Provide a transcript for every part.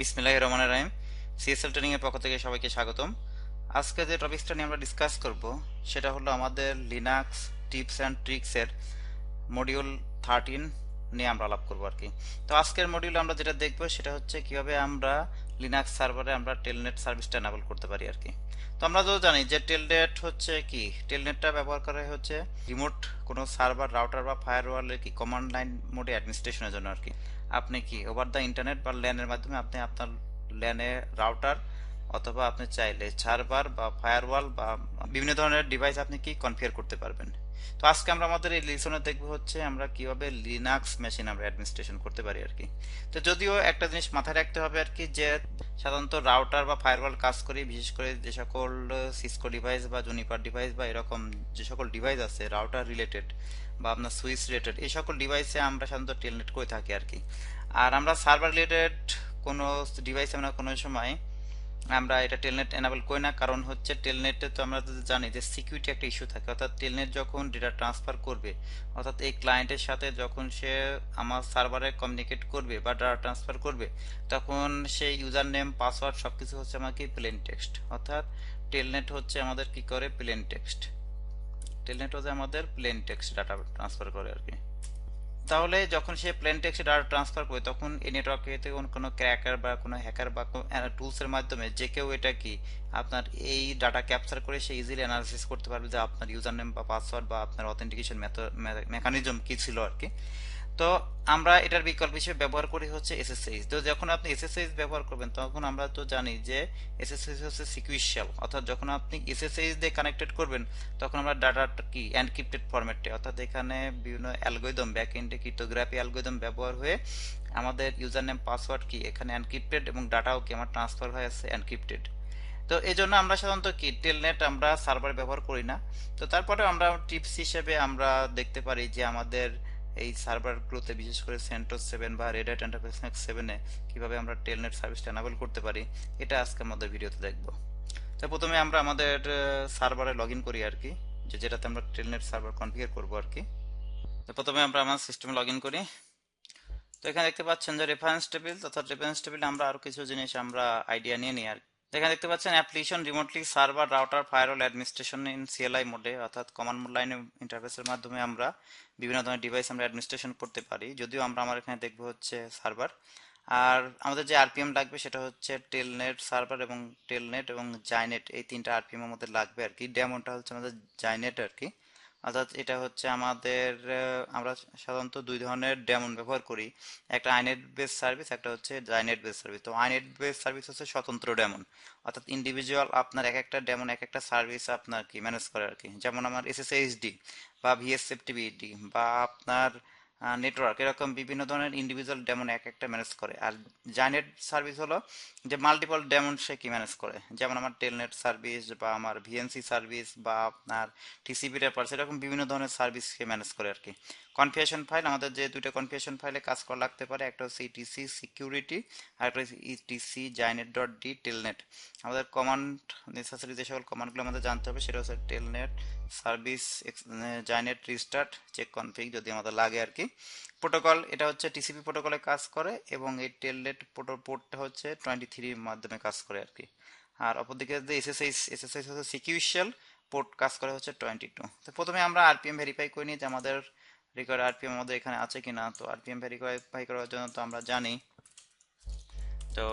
বিসমিল্লাহ রহমান রাহিম। CSL training এর পক্ষ থেকে সবাইকে স্বাগতম। আজকে যে টপিকসটা নিয়ে আমরা ডিসকাস করব, সেটা হলো আমাদের লিনাক্স টিপস অ্যান্ড ট্রিক্সের মডিউল থার্টিন নিয়ে আমরা আলাপ করব আর কি তো আজকের মডিউলে আমরা যেটা দেখব, সেটা হচ্ছে কীভাবে আমরা লিনাক্স সার্ভারে আমরা টেলনেট সার্ভিসটা এনাবল করতে পারি আর কি। তো আমরা তো জানি যে টেলনেট হচ্ছে কি? টেলনেটটা ব্যবহার করা হচ্ছে রিমোট কোনো সার্ভার রাউটার বা ফায়ারওয়ালের কি কমান্ড লাইন মোডে অ্যাডমিনিস্ট্রেশনের জন্য আর কি। আপনি কি ওভার দ্য ইন্টারনেট বা ল্যানের মাধ্যমে আপনি আপনার ল্যানে রাউটার অথবা আপনি চাইলে সার্ভার বা ফায়ারওয়াল বা বিভিন্ন ধরনের ডিভাইস আপনি কি কনফিগার করতে পারবেন? তো আজকে আমরা আমাদের এই লিসনে দেখব হচ্ছে আমরা কীভাবে লিনাক্স মেশিন আমরা অ্যাডমিনিস্ট্রেশন করতে পারি আর কি। তো যদিও একটা জিনিস মাথায় রাখতে হবে আর কি যে সাধারণত রাউটার বা ফায়ারওয়াল কাজ করি, বিশেষ করে যে সকল সিসকো ডিভাইস বা জুনিপার ডিভাইস বা এরকম যে সকল ডিভাইস আছে রাউটার রিলেটেড বা আপনার সুইচ রিলেটেড এই সকল ডিভাইসে আমরা সাধারণত টেলনেট করে থাকি আর কি। আর আমরা সার্ভার রিলেটেড কোনো ডিভাইসে আমরা কোনো সময় আমরা এটা টেলনেট এনাবেল করি না, কারণ হচ্ছে টেলনেটে তো আমরা জানি যে সিকিউরিটি একটা ইস্যু থাকে। অর্থাৎ টেলনেট যখন ডেটা ট্রান্সফার করবে, অর্থাৎ এই ক্লায়েন্টের সাথে যখন সে আমার সার্ভারে কমিউনিকেট করবে বা ডাটা ট্রান্সফার করবে, তখন সেই ইউজার নেম পাসওয়ার্ড সব কিছু হচ্ছে আমাকে প্লেন টেক্সট অর্থাৎ টেলনেট হচ্ছে আমাদের কি করে? প্লেন টেক্সট টেলনেট হচ্ছে আমাদের প্লেন টেক্সট ডাটা ট্রান্সফার করে আর কি। তাহলে যখন সে প্লেন টেক্সট ডাটা ট্রান্সফার করে, তখন এই নেটওয়ার্কে কোনো ক্র্যাকার বা কোনো হ্যাকার বা টুলসের মাধ্যমে যে কেউ এটা কি আপনার এই ডাটা ক্যাপচার করে সে ইজিলি অ্যানালিসিস করতে পারবে যে আপনার ইউজার নেম বা পাসওয়ার্ড বা আপনার অথেন্টিকেশন মেকানিজম কী ছিল আর কি। তো আমরা এটার বিকল্প হিসেবে ব্যবহার করি হচ্ছে এসএসএইচ তো যখন আপনি এসএসএইচ ব্যবহার করবেন, তখন আমরা তো জানি যে এসএসএইচ হচ্ছে সিকুয়েন্সিয়াল অর্থাৎ যখন আপনি এসএসএইচ দিয়ে কানেক্টেড করবেন, তখন আমরা ডাটা কি? এনক্রিপ্টেড ফরম্যাটে অর্থাৎ এখানে বিভিন্ন অ্যালগোরিদম ব্যাক এন্ডে ক্রিপ্টোগ্রাফি অ্যালগোরিদম ব্যবহার হয়ে আমাদের ইউজার নেম পাসওয়ার্ড কি? এখানে এনক্রিপ্টেড এবং ডাটাও কি? আমার ট্রান্সফার হয়ে আছে এনক্রিপ্টেড তো এই জন্য আমরা সাধারণত কি? টেলনেট আমরা সার্ভার ব্যবহার করি না। তো তারপরে আমরা টিপস হিসেবে আমরা দেখতে পারি যে আমাদের এই সার্ভারগুলোতে বিশেষ করে সেন্টোস সেভেন বা রেড হ্যাট এন্টারপ্রাইজ ম্যাক্স সেভেনে কীভাবে আমরা টেলনেট সার্ভিসটা এনাবেল করতে পারি, এটা আজকে আমাদের ভিডিওতে দেখব। তো প্রথমে আমরা আমাদের সার্ভারে লগ করি আর কি, যে যেটাতে আমরা টেলনেট সার্ভার কনফিগার করব আর কি। তো প্রথমে আমরা আমার সিস্টেমে লগ করি। তো এখানে দেখতে পাচ্ছেন যে রেফারেন্স টেবিল তথা রেফারেন্স টেবিলে আমরা আরও কিছু জিনিস আমরা আইডিয়া নিয়ে নিই আর এখানে দেখতে পাচ্ছেন application remotely server router firewall administration in CLI মোডে অর্থাৎ কমান্ড লাইন ইন্টারফেসের মাধ্যমে আমরা বিভিন্ন ধরনের ডিভাইস আমরা অ্যাডমিনিস্ট্রেশন করতে পারি। যদিও আমরা আমার এখানে দেখব হচ্ছে সার্ভার আর আমাদের যে আরপিএম লাগবে সেটা হচ্ছে টেলনেট সার্ভার এবং টেলনেট এবং জাইনেট এই তিনটা আরপিএম মধ্যে লাগবে আর কি। ডেমনটা হচ্ছে আমাদের জাইনেট আর কি। অর্থাৎ এটা হচ্ছে আমাদের আমরা সাধারণত দুই ধরনের ডেমন ব্যবহার করি। একটা আইনেট বেস সার্ভিস, একটা হচ্ছে আইনেট বেস সার্ভিস। তো আইনেট বেস সার্ভিস হচ্ছে স্বতন্ত্র ডেমন। অর্থাৎ ইন্ডিভিজুয়াল আপনার এক একটা ডেমন, এক একটা সার্ভিস আপনার কি ম্যানেজ করে আর কি। যেমন আমার এসএসএইচডি বা ভিএসএফটিবিডি বা আপনার নেটওয়ার্ক এরকম বিভিন্ন ধরনের ইন্ডিভিজুয়াল ডেমন এক একটা ম্যানেজ করে। আর জাইনেট সার্ভিস হলো যে মাল্টিপল ডেমন সে কি ম্যানেজ করে? যেমন আমার টেলনেট সার্ভিস বা আমার ভিএনসি সার্ভিস বা আপনার টিসিপি রেপার্স এরকম বিভিন্ন ধরনের সার্ভিসকে ম্যানেজ করে আর কি কনফিউশন ফাইল আমাদের যে দুটো কনফিউশন ফাইলে কাজ করা লাগতে পারে, একটা হচ্ছে ইটিসি সিকিউরিটি আর একটা হচ্ছে etc xinetd dot d telnet আমাদের কমান্ড নেসেসারি যে সকল কমান্ডগুলো আমাদের জানতে হবে, সেটা হচ্ছে telnet service xinetd restart, check config যদি আমাদের লাগে আর কি। প্রোটোকল, এটা হচ্ছে টিসিপি প্রোটোকলে কাজ করে এবং এই টেলনেট পোর্টটা হচ্ছে টোয়েন্টি থ্রির মাধ্যমে কাজ করে আর কি। আর অপরদিকে যে এসএসআইস এসএসআইস হচ্ছে সিকিউশিয়াল পোর্ট কাজ করে হচ্ছে টোয়েন্টি টু। তো প্রথমে আমরা আরপিএম ভেরিফাই করে নিই যে আমাদের রেকর্ড আরপিএম আমাদের এখানে আছে কিনা। তো আরপিএম ভেরিফাই করার জন্য তো আমরা জানি। তো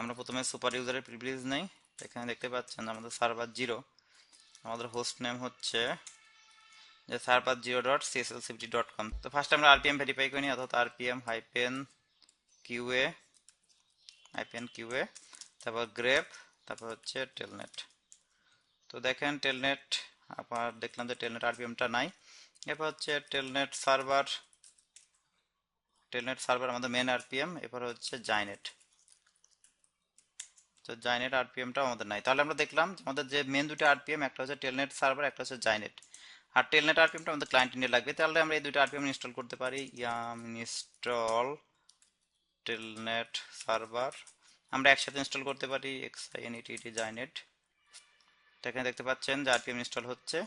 আমরা প্রথমে সুপার ইউজারের প্রিভিলেজ নেই। এখানে দেখতে পাচ্ছেন আমাদের সার্ভার জিরো। আমাদের হোস্ট নেম হচ্ছে যে server zero dot CSLCPT dot com তো ফার্স্ট আমরা আরপিএম ভেরিফাই করি অর্থাৎ RPM hyphen QA hyphen QA তারপর গ্রেপ তারপর হচ্ছে টেলনেট তো দেখেন টেলনেট আবার দেখলাম যে টেলনেট আরপিএমটা নাই। এরপর হচ্ছে টেলনেট সার্ভার টেলনেট সার্ভার আমাদের মেন আরপিএম এরপর হচ্ছে জাইনেট তো জাইনেট আরপিএমটা আমাদের নাই। তাহলে আমরা দেখলাম আমাদের যে মেন দুটো আরপিএম একটা হচ্ছে টেলনেট সার্ভার একটা হচ্ছে জাইনেট আর টেলনেট আরপিএমটা আমাদের ক্লায়েন্ট ইন্ডিয়া লাগবে। তাহলে আমরা এই দুটো আরপিএম ইনস্টল করতে পারি। ইয়াম ইনস্টল টেলনেট সার্ভার আমরা একসাথে ইনস্টল করতে পারি এক্সআইএনইটিটি জাইনেট এখানে দেখতে পাচ্ছেন যে আরপিএম ইনস্টল হচ্ছে।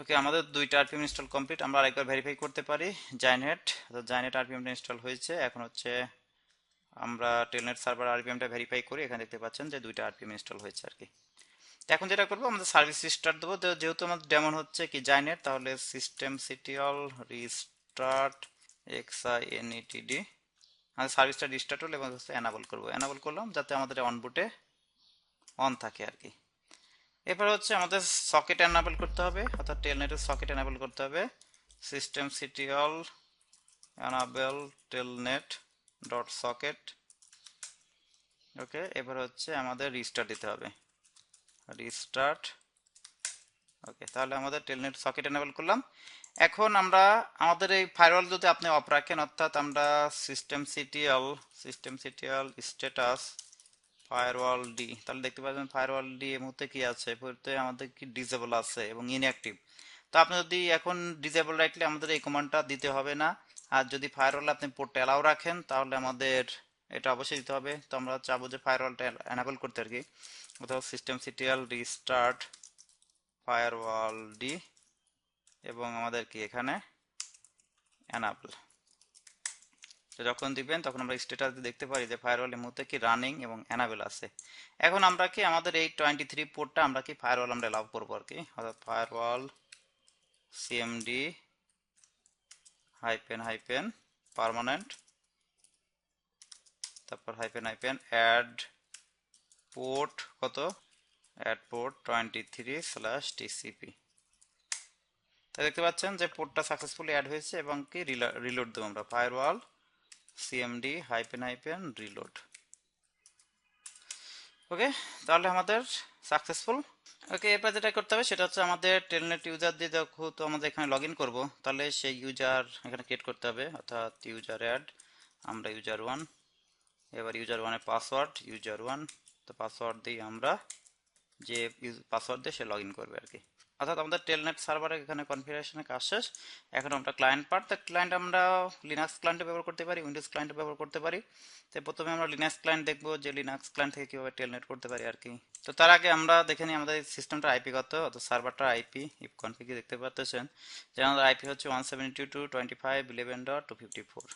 ওকে আমাদের দুইটা আরপিএম ইনস্টল কমপ্লিট আমরা আরেকবার ভেরিফাই করতে পারি জাইনেট তো জাইনেট আরপিএমটা ইনস্টল হয়েছে। এখন হচ্ছে আমরা টেলনেট সার্ভার আরপিএমটা ভেরিফাই করি এখানে দেখতে পাচ্ছেন যে দুইটা আরপিএম ইনস্টল হয়েছে আর কি। এখন যেটা করব, আমাদের সার্ভিস রিস্টার্ট দেবো। যেহেতু আমাদের ডেমন হচ্ছে কি জাইনেট তাহলে systemctl restart X I N ETD আমাদের সার্ভিসটা রিস্টার্ট হলো এবং হচ্ছে এনাবল করব। এনাবল করলাম যাতে আমাদের অনবুটে অন থাকে আর কি। এরপর হচ্ছে আমাদের সকেট এনাবল করতে হবে, অর্থাৎ টেলনেটের সকেট এনাবল করতে হবে। Systemctl enable telnet. Dot socket okay এবার হচ্ছে আমাদের রিস্টার্ট দিতে হবে। রিস্টার্ট ওকে তাহলে আমাদের টেলনেট সকেট এনাবেল করলাম। এখন আমরা, আমাদের এই ফায়ারওয়াল যদি আপনি অফ রাখেন, অর্থাৎ আমরা system CTL system CTL status firewall D তাহলে দেখতে পাচ্ছেন ফায়ারওয়াল ডি এর মধ্যে কি আছে? বলতে আমাদের কি ডিসেবল আছে এবং ইনঅ্যাক্টিভ তো আপনি যদি এখন ডিসেবল রাখলে আমাদের এই কমান্ডটা দিতে হবে না। আর যদি ফায়ারওয়াল আপনি পোর্টে অ্যালাউ রাখেন, তাহলে আমাদের এটা অবশ্যই দিতে হবে। তো আমরা চাবো যে ফায়ারওয়ালটা এনাবল করতে আর কি। অথবা system CTL restart firewall D এবং আমাদের কি এখানে এনাবল তো যখন দিবেন, তখন আমরা স্ট্যাটাস দেখতে পারি যে ফায়ারওয়াল এর মধ্যে কি রানিং এবং এনাবেল আছে। এখন আমরা কি আমাদের এই টোয়েন্টি থ্রি পোর্টটা আমরা কি ফায়ারওয়াল আমরা লাভ করব আর কি? অর্থাৎ firewall CMD hyphen hyphen permanent তারপর হাইপেন হাইপেন অ্যাড পোর্ট কত? Add port twenty three slash TCP তা দেখতে পাচ্ছেন যে পোর্টটা সাকসেসফুলি অ্যাড হয়েছে এবং কি রিলোড দেবো আমরা। Firewall CMD hyphen hyphen reload okay, তাহলে আমাদের সাকসেসফুল ওকে, এরপর যেটা করতে হবে সেটা হচ্ছে আমাদের টেলনেট ইউজার দিয়ে তো আমাদের এখানে লগ ইন করব, তাহলে সেই ইউজার এখানে ক্রিয়েট করতে হবে, অর্থাৎ ইউজার অ্যাড আমরা ইউজার ওয়ান এবার ইউজার ওয়ানের পাসওয়ার্ড ইউজার ওয়ান তো পাসওয়ার্ড দিয়ে আমরা যে পাসওয়ার্ড দিয়ে সে লগ ইন করবে আর কি। অর্থাৎ আমাদের টেলনেট সার্ভারে এখানে কনফিগারেশনের কাজ শেষ। এখন আমরা ক্লায়েন্ট পার্ট তো ক্লায়েন্ট আমরা লিনাক্স ক্লায়েন্টে ব্যবহার করতে পারি উইন্ডোজ ক্লায়েন্টে ব্যবহার করতে পারি। তো প্রথমে আমরা লিনাক্স ক্লায়েন্ট দেখব যে লিনাক্স ক্লায়েন্ট থেকে কীভাবে টেলনেট করতে পারি আর কি। তো তার আগে আমরা দেখে নিই আমাদের সিস্টেমটা আইপি কত, অর্থাৎ সার্ভারটা আইপি ইফ কনফিগে দেখতে পাচ্ছেন। যে আমাদের আইপি হচ্ছে one seventy two twenty five eleven dot two fifty four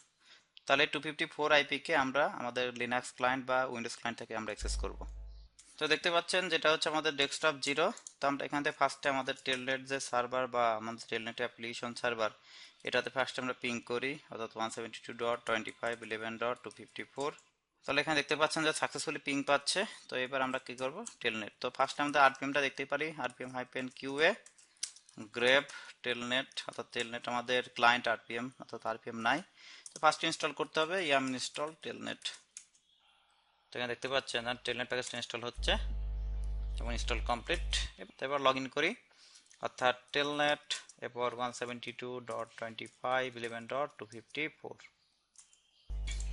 তাহলে টু ফিফটি ফোর আইপিকে আমরা আমাদের লিনাক্স ক্লায়েন্ট বা উইন্ডোজ ক্লায়েন্ট থেকে আমরা অ্যাক্সেস করব। তো দেখতে পাচ্ছেন যেটা হচ্ছে আমাদের ডেস্কটপ জিরো তো আমরা এখান থেকে ফার্স্টে আমাদের টেলনেট যে সার্ভার বা আমাদের টেলনেট অ্যাপ্লিকেশন সার্ভার এটাতে ফার্স্টে আমরা পিং করি, অর্থাৎ one seventy two dot twenty five eleven dot two fifty four তাহলে এখানে দেখতে পাচ্ছেন যে সাকসেসফুলি পিং পাচ্ছে। তো এবার আমরা কি করব? টেলনেট তো ফার্স্টে আমাদের আরপিএমটা দেখতে পারি RPM hyphen QA grep telnet অর্থাৎ টেলনেট আমাদের ক্লায়েন্ট আরপিএম অর্থাৎ আরপিএম নাই। তো ফার্স্ট ইনস্টল করতে হবে ইয়াম ইনস্টল টেলনেট তো এখানে দেখতে পাচ্ছেন টেলনেট প্যাকেজটা ইনস্টল হচ্ছে এবং ইনস্টল কমপ্লিট এবার লগ ইন করি। অর্থাৎ টেলনেট, এরপর one seventy two dot twenty five eleven dot two fifty four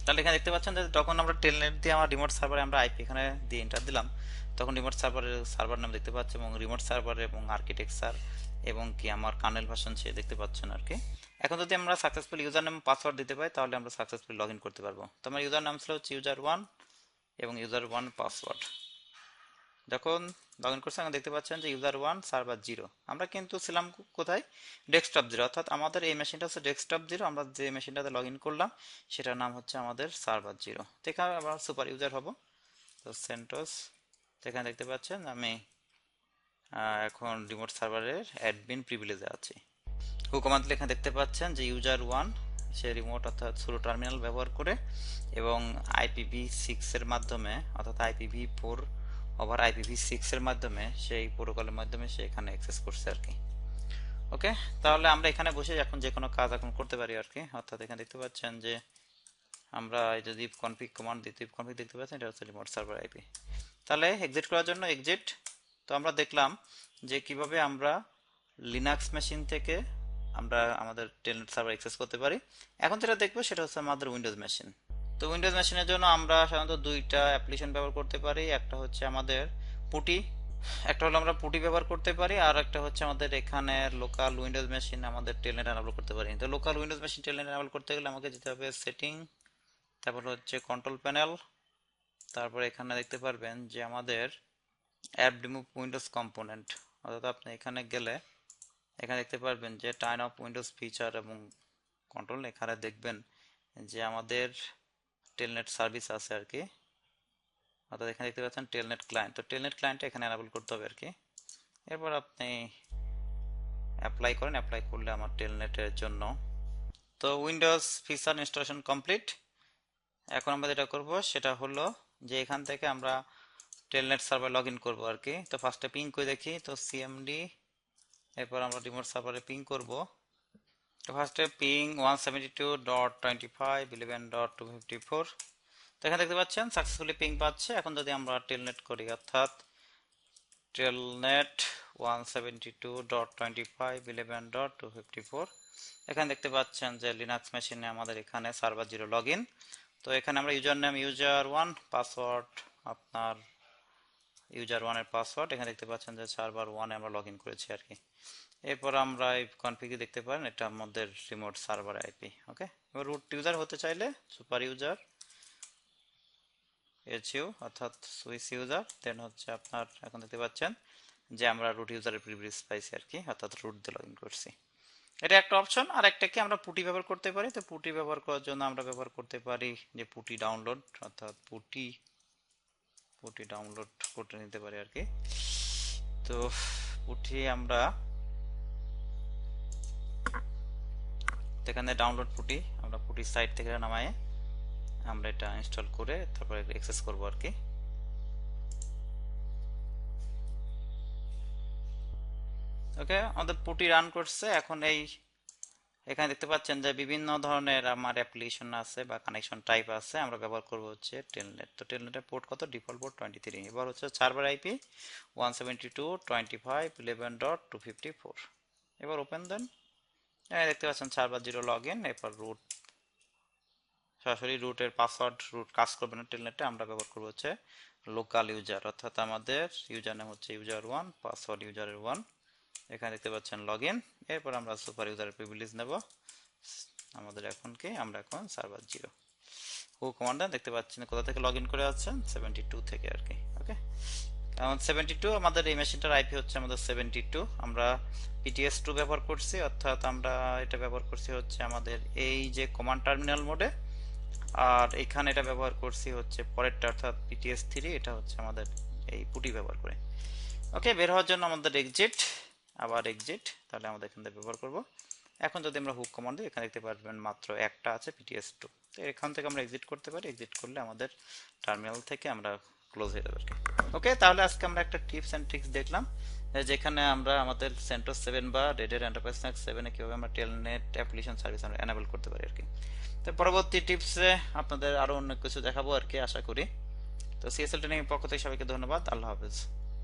তাহলে এখানে দেখতে পাচ্ছেন যে যখন আমরা টেলনেট দিয়ে আমার রিমোট সার্ভারে আমরা আইপি এখানে দিয়ে এন্টার দিলাম। তখন রিমোট সার্ভারের সার্ভার নাম দেখতে পাচ্ছি এবং রিমোট সার্ভার এবং আর্কিটেকচার এবং কি আমার কানেল ভার্সন সে দেখতে পাচ্ছেন আর কি। এখন যদি আমরা সাকসেসফুল ইউজার নেম পাসওয়ার্ড দিতে পাই তাহলে আমরা সাকসেসফুল লগ ইন করতে পারব। তো আমার ইউজার নাম ছিল হচ্ছে ইউজার ওয়ান এবং ইউজার ওয়ান পাসওয়ার্ড যখন লগ ইন করছি আমরা দেখতে পাচ্ছেন যে ইউজার ওয়ান সার্ভার জিরো আমরা কিন্তু ছিলাম কোথায়? ডেস্কটপ জিরো অর্থাৎ আমাদের এই মেশিনটা হচ্ছে ডেস্কটপ জিরো আমরা যে মেশিনটাতে লগ ইন করলাম, সেটার নাম হচ্ছে আমাদের সার্ভার জিরো এখানে আমরা সুপার ইউজার হব। তো সেন্টোস এখানে দেখতে পাচ্ছেন আমি এখন রিমোট সার্ভারের অ্যাডমিন প্রিভিলেজে আছি। হুকুমাতলে এখানে দেখতে পাচ্ছেন যে ইউজার ওয়ান সে রিমোট অর্থাৎ সুরো টার্মিনাল ব্যবহার করে এবং আইপিভি সিক্সের মাধ্যমে, অর্থাৎ আইপিভি ফোর ওভার আইপিভি সিক্সের মাধ্যমে সেই প্রোটোকলের মাধ্যমে সে এখানে অ্যাক্সেস করছে আর কি। ওকে তাহলে আমরা এখানে বসে এখন যে কোনো কাজ এখন করতে পারি আর কি। অর্থাৎ এখানে দেখতে পাচ্ছেন যে আমরা যদি কনফিগ কমান্ড দিতে কনফিগ দেখতে পাচ্ছেন, এটা হচ্ছে রিমোট সার্ভার আইপি তাহলে এক্সিট করার জন্য এক্সিট তো আমরা দেখলাম যে কীভাবে আমরা লিনাক্স মেশিন থেকে আমরা আমাদের টেলনেট সার্ভার অ্যাক্সেস করতে পারি। এখন যেটা দেখব সেটা হচ্ছে আমাদের উইন্ডোজ মেশিন তো উইন্ডোজ মেশিনের জন্য আমরা সাধারণত দুইটা অ্যাপ্লিকেশন ব্যবহার করতে পারি। একটা হচ্ছে আমাদের পুটি, একটা হলো আমরা পুটি ব্যবহার করতে পারি, আর একটা হচ্ছে আমাদের এখানে লোকাল উইন্ডোজ মেশিন আমাদের টেলনেট এনাবল করতে পারি। তো local Windows machine telnet enable করতে গেলে আমাকে যেতে হবে সেটিং তারপর হচ্ছে কন্ট্রোল প্যানেল তারপর এখানে দেখতে পারবেন যে আমাদের অ্যাপ ডিমুভ উইন্ডোজ কম্পোনেন্ট অর্থাৎ আপনি এখানে গেলে এখানে দেখতে পারবেন যে টাইন অফ উইন্ডোজ ফিচার এবং কন্ট্রোল এখানে দেখবেন যে আমাদের টেলনেট সার্ভিস আছে আর কি। অর্থাৎ এখানে দেখতে পাচ্ছেন টেলনেট ক্লায়েন্ট তো টেলনেট ক্লায়েন্টটা এখানে অ্যানাবল করতে হবে আর কি। এরপর আপনি অ্যাপ্লাই করেন। অ্যাপ্লাই করলে আমার টেলনেটের জন্য। তো উইন্ডোজ ফিচার ইনস্টলেশন কমপ্লিট এখন আমরা যেটা করব, সেটা হলো যে এখান থেকে আমরা টেলনেট সার্ভার লগ ইন করব আর কি। তো ফার্স্টে পিং করে দেখি। তো সিএমডি এরপর আমরা রিমোট সার্ভারে পিং করব। তো ফার্স্টে ping one seventy two dot twenty five eleven dot two fifty four তো এখানে দেখতে পাচ্ছেন সাকসেসফুলি পিং পাচ্ছে। এখন যদি আমরা টেলনেট করি, অর্থাৎ telnet one seventy two dot twenty five eleven dot two fifty four এখানে দেখতে পাচ্ছেন যে লিনাক্স মেশিনে আমাদের এখানে সার্ভার জিরো লগ ইন তো এখানে আমরা user name user one password আপনার ইউজার ওয়ানের পাসওয়ার্ড এখানে দেখতে পাচ্ছেন যে সার্ভার ওয়ানে আমরা লগ ইন করেছি আর কি। এরপর আমরা এই কনফিগে দেখতে পারেন, এটা আমাদের রিমোট সার্ভার আইপি ওকে এবার রুট ইউজার হতে চাইলে সুপার ইউজার এইচইউ অর্থাৎ সুইস ইউজার দেন হচ্ছে আপনার, এখন দেখতে পাচ্ছেন যে আমরা রুট ইউজারের প্রিভিলেজ পাইছি আর কি, অর্থাৎ রুট দিয়ে লগ ইন করছি। এটা একটা অপশন আর একটা কি আমরা পুটি ব্যবহার করতে পারি? তো পুটি ব্যবহার করার জন্য আমরা ব্যবহার করতে পারি যে পুটি ডাউনলোড অর্থাৎ পুটি পুটি ডাউনলোড করতে নিতে পারি আর কি। তো পুটি আমরা এখানে ডাউনলোড পুটি, আমরা পুটি সাইট থেকে নামায়ে আমরা এটা ইনস্টল করে তারপরে অ্যাক্সেস করব আর কি। ওকে আমাদের পুটি রান করছে। এখন এই, এখানে দেখতে পাচ্ছেন যে বিভিন্ন ধরনের আমার অ্যাপ্লিকেশন আছে বা কানেকশন টাইপ আছে। আমরা ব্যবহার করব হচ্ছে টেলনেট। তো টেলনেটের পোর্ট কত? ডিফল্ট পোর্ট টোয়েন্টি থ্রি এবার হচ্ছে server IP one seventy two twenty five eleven dot two fifty four এবার ওপেন দেন দেখতে পাচ্ছেন সার্ভার জিরো লগ ইন এরপর রুট সরাসরি রুটের পাসওয়ার্ড রুট কাজ করবে না টেলনেটে আমরা ব্যবহার করব হচ্ছে লোকাল ইউজার অর্থাৎ আমাদের ইউজার নেম হচ্ছে ইউজার ওয়ান পাসওয়ার্ড ইউজারের ওয়ান এখানে দেখতে পাচ্ছেন লগ ইন এরপর আমরা সুপার ইউজারের প্রিভিলেজ নেব, আমাদের এখন কি আমরা এখন সার্ভার জিরো। হু কমান্ডার দেখতে পাচ্ছেন কোথা থেকে লগ ইন করে আছেন সেভেন্টি টু থেকে আর কি ওকে সেভেন্টি টু আমাদের এই মেশিনটার আইপি হচ্ছে আমাদের সেভেন্টি টু আমরা পিটিএস টু ব্যবহার করছি, অর্থাৎ আমরা এটা ব্যবহার করছি হচ্ছে আমাদের এই যে কমান্ড টার্মিনাল মোডে আর এখানে এটা ব্যবহার করছি হচ্ছে পরেরটা, অর্থাৎ পিটিএস থ্রি এটা হচ্ছে আমাদের এই পুটি ব্যবহার করে। ওকে বের হওয়ার জন্য আমাদের এক্সিট আবার এক্সিট তাহলে আমাদের এখান থেকে ব্যবহার করব। এখন যদি আমরা হুক কমান্ড দিই, এখানে দেখতে পারবেন মাত্র একটা আছে পিটিএস টু তো এখান থেকে আমরা এক্সিট করতে পারি এক্সিট করলে আমাদের টার্মিনাল থেকে আমরা ক্লোজ হয়ে যাবে ওকে তাহলে আজকে আমরা একটা টিপস এন্ড ট্রিক্স দেখলাম যেখানে আমরা আমাদের সেন্টোস সেভেন বা রেডের এন্টারপ্রাইজ স্ন্যাক্স সেভেনে কীভাবে আমরা টেলনেট অ্যাপ্লিকেশন সার্ভিস আমরা এনাবেল করতে পারি আর কি। তো পরবর্তী টিপসে আপনাদের আরও অনেক কিছু দেখাবো আর কি, আশা করি। তো সিএসএল ট্রেনিং পক্ষ থেকে সবাইকে ধন্যবাদ, আল্লাহ হাফেজ।